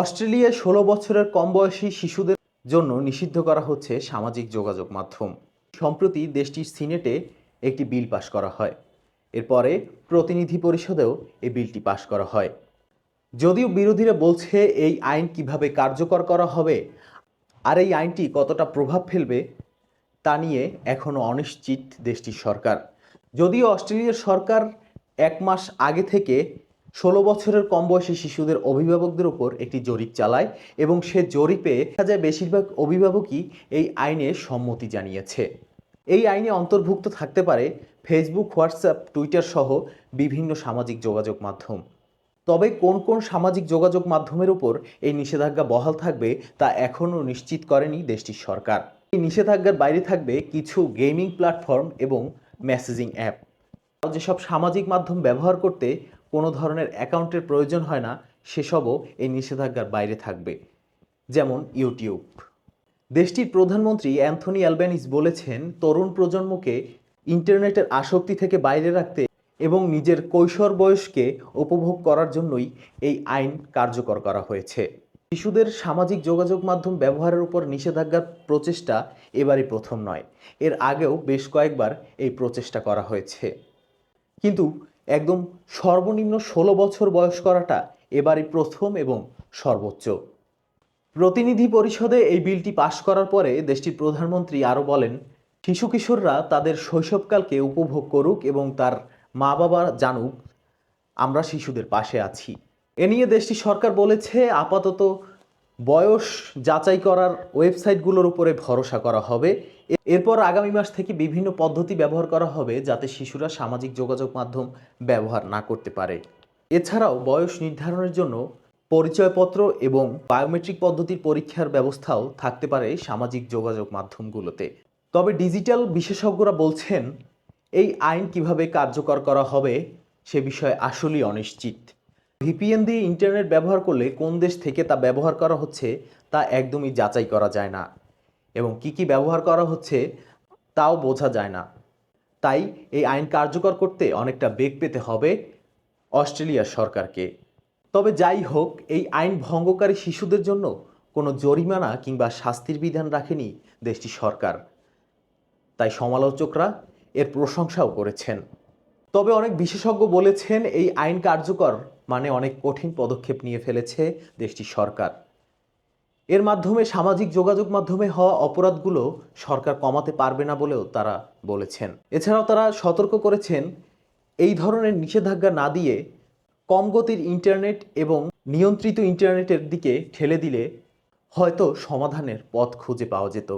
অস্ট্রেলিয়ায় ষোলো বছরের কম বয়সী শিশুদের জন্য নিষিদ্ধ করা হচ্ছে সামাজিক যোগাযোগ মাধ্যম। সম্প্রতি দেশটির সিনেটে একটি বিল পাশ করা হয়। এরপরে প্রতিনিধি পরিষদেও এই বিলটি পাশ করা হয়। যদিও বিরোধীরা বলছে, এই আইন কীভাবে কার্যকর করা হবে আর এই আইনটি কতটা প্রভাব ফেলবে তা নিয়ে এখনও অনিশ্চিত দেশটির সরকার। যদিও অস্ট্রেলিয়ার সরকার এক মাস আগে থেকে ষোলো বছরের কম বয়সী শিশুদের অভিভাবকদের ওপর একটি জরিপ চালায় এবং সে জরিপে দেখা যায় বেশিরভাগ অভিভাবকই এই আইনে সম্মতি জানিয়েছে। এই আইনে অন্তর্ভুক্ত থাকতে পারে ফেসবুক, হোয়াটসঅ্যাপ, টুইটার সহ বিভিন্ন সামাজিক যোগাযোগ মাধ্যম। তবে কোন কোন সামাজিক যোগাযোগ মাধ্যমের উপর এই নিষেধাজ্ঞা বহাল থাকবে তা এখনও নিশ্চিত করেনি দেশটির সরকার। এই নিষেধাজ্ঞার বাইরে থাকবে কিছু গেমিং প্ল্যাটফর্ম এবং মেসেজিং অ্যাপ। যেসব সামাজিক মাধ্যম ব্যবহার করতে কোনো ধরনের অ্যাকাউন্টের প্রয়োজন হয় না, সেসবও এই নিষেধাজ্ঞার বাইরে থাকবে। যেমন ইউটিউব। দেশটির প্রধানমন্ত্রী অ্যান্থনি অ্যালবেনিস বলেছেন, তরুণ প্রজন্মকে ইন্টারনেটের আসক্তি থেকে বাইরে রাখতে এবং নিজের কৈশোর বয়সকে উপভোগ করার জন্যই এই আইন কার্যকর করা হয়েছে। শিশুদের সামাজিক যোগাযোগ মাধ্যম ব্যবহারের উপর নিষেধাজ্ঞার প্রচেষ্টা এবারই প্রথম নয়। এর আগেও বেশ কয়েকবার এই প্রচেষ্টা করা হয়েছে। কিন্তু একদম সর্বনিম্ন ষোলো বছর বয়স করাটা এবারই প্রথম এবং সর্বোচ্চ। প্রতিনিধি পরিষদে এই বিলটি পাশ করার পরে দেশটির প্রধানমন্ত্রী আরও বলেন, শিশু কিশোররা তাদের শৈশবকালকে উপভোগ করুক এবং তার মা বাবা জানুক, আমরা শিশুদের পাশে আছি। এ নিয়ে দেশটির সরকার বলেছে, আপাতত বয়স যাচাই করার ওয়েবসাইটগুলোর উপরে ভরসা করা হবে। এরপর আগামী মাস থেকে বিভিন্ন পদ্ধতি ব্যবহার করা হবে যাতে শিশুরা সামাজিক যোগাযোগ মাধ্যম ব্যবহার না করতে পারে। এছাড়াও বয়স নির্ধারণের জন্য পরিচয়পত্র এবং বায়োমেট্রিক পদ্ধতির পরীক্ষার ব্যবস্থাও থাকতে পারে সামাজিক যোগাযোগ মাধ্যমগুলোতে। তবে ডিজিটাল বিশেষজ্ঞরা বলছেন, এই আইন কীভাবে কার্যকর করা হবে সে বিষয়ে আসলেই অনিশ্চিত। ভিপিএন দিয়ে ইন্টারনেট ব্যবহার করলে কোন দেশ থেকে তা ব্যবহার করা হচ্ছে তা একদমই যাচাই করা যায় না। এবং কি কি ব্যবহার করা হচ্ছে তাও বোঝা যায় না। তাই এই আইন কার্যকর করতে অনেকটা বেগ পেতে হবে অস্ট্রেলিয়ার সরকারকে। তবে যাই হোক, এই আইন ভঙ্গকারী শিশুদের জন্য কোনো জরিমানা কিংবা শাস্তির বিধান রাখেনি দেশটি সরকার। তাই সমালোচকরা এর প্রশংসাও করেছেন। তবে অনেক বিশেষজ্ঞ বলেছেন, এই আইন কার্যকর মানে অনেক কঠিন পদক্ষেপ নিয়ে ফেলেছে দেশটির সরকার। এর মাধ্যমে সামাজিক যোগাযোগ মাধ্যমে হওয়া অপরাধগুলো সরকার কমাতে পারবে না বলেও তারা বলেছেন। এছাড়াও তারা সতর্ক করেছেন, এই ধরনের নিষেধাজ্ঞা না দিয়ে কম গতির ইন্টারনেট এবং নিয়ন্ত্রিত ইন্টারনেটের দিকে ঠেলে দিলে হয়তো সমাধানের পথ খুঁজে পাওয়া যেত।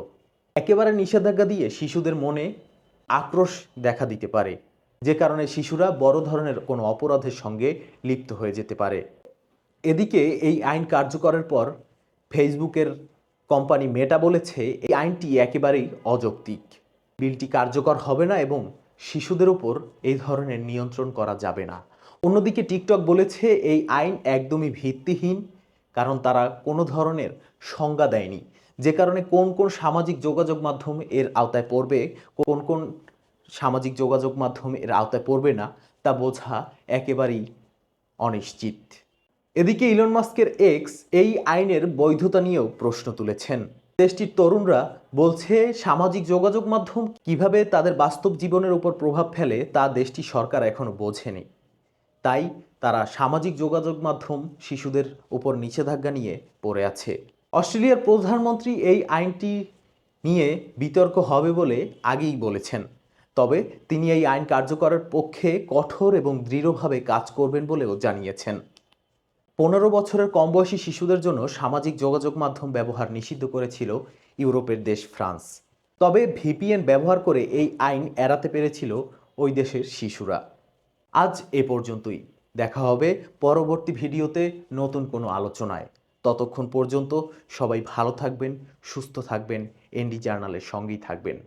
একেবারে নিষেধাজ্ঞা দিয়ে শিশুদের মনে আক্রোশ দেখা দিতে পারে। যে কারণে শিশুরা বড় ধরনের কোনো অপরাধের সঙ্গে লিপ্ত হয়ে যেতে পারে। এদিকে এই আইন কার্যকরের পর ফেসবুকের কোম্পানি মেটা বলেছে, এই আইনটি একেবারেই অযৌক্তিক। বিলটি কার্যকর হবে না এবং শিশুদের উপর এই ধরনের নিয়ন্ত্রণ করা যাবে না। অন্যদিকে টিকটক বলেছে, এই আইন একদমই ভিত্তিহীন, কারণ তারা কোনো ধরনের সংজ্ঞা দেয়নি। যে কারণে কোন কোন সামাজিক যোগাযোগ মাধ্যম এর আওতায় পড়বে, কোন কোন সামাজিক যোগাযোগ মাধ্যম এর আওতায় পড়বে না, তা বোঝা একেবারেই অনিশ্চিত। এদিকে ইলন মাস্কের এক্স এই আইনের বৈধতা নিয়েও প্রশ্ন তুলেছেন। দেশটির তরুণরা বলছে, সামাজিক যোগাযোগ মাধ্যম কীভাবে তাদের বাস্তব জীবনের উপর প্রভাব ফেলে তা দেশটি সরকার এখনও বোঝেনি। তাই তারা সামাজিক যোগাযোগ মাধ্যম শিশুদের উপর নিষেধাজ্ঞা নিয়ে পড়ে আছে। অস্ট্রেলিয়ার প্রধানমন্ত্রী এই আইনটি নিয়ে বিতর্ক হবে বলে আগেই বলেছেন। তবে তিনি এই আইন কার্যকরের পক্ষে কঠোর এবং দৃঢ়ভাবে কাজ করবেন বলেও জানিয়েছেন। পনেরো বছরের কম বয়সী শিশুদের জন্য সামাজিক যোগাযোগ মাধ্যম ব্যবহার নিষিদ্ধ করেছিল ইউরোপের দেশ ফ্রান্স। তবে ভিপিএন ব্যবহার করে এই আইন এড়াতে পেরেছিল ওই দেশের শিশুরা। আজ এ পর্যন্তই। দেখা হবে পরবর্তী ভিডিওতে নতুন কোনো আলোচনায়। ততক্ষণ পর্যন্ত সবাই ভালো থাকবেন, সুস্থ থাকবেন, এনডি জার্নালের সঙ্গেই থাকবেন।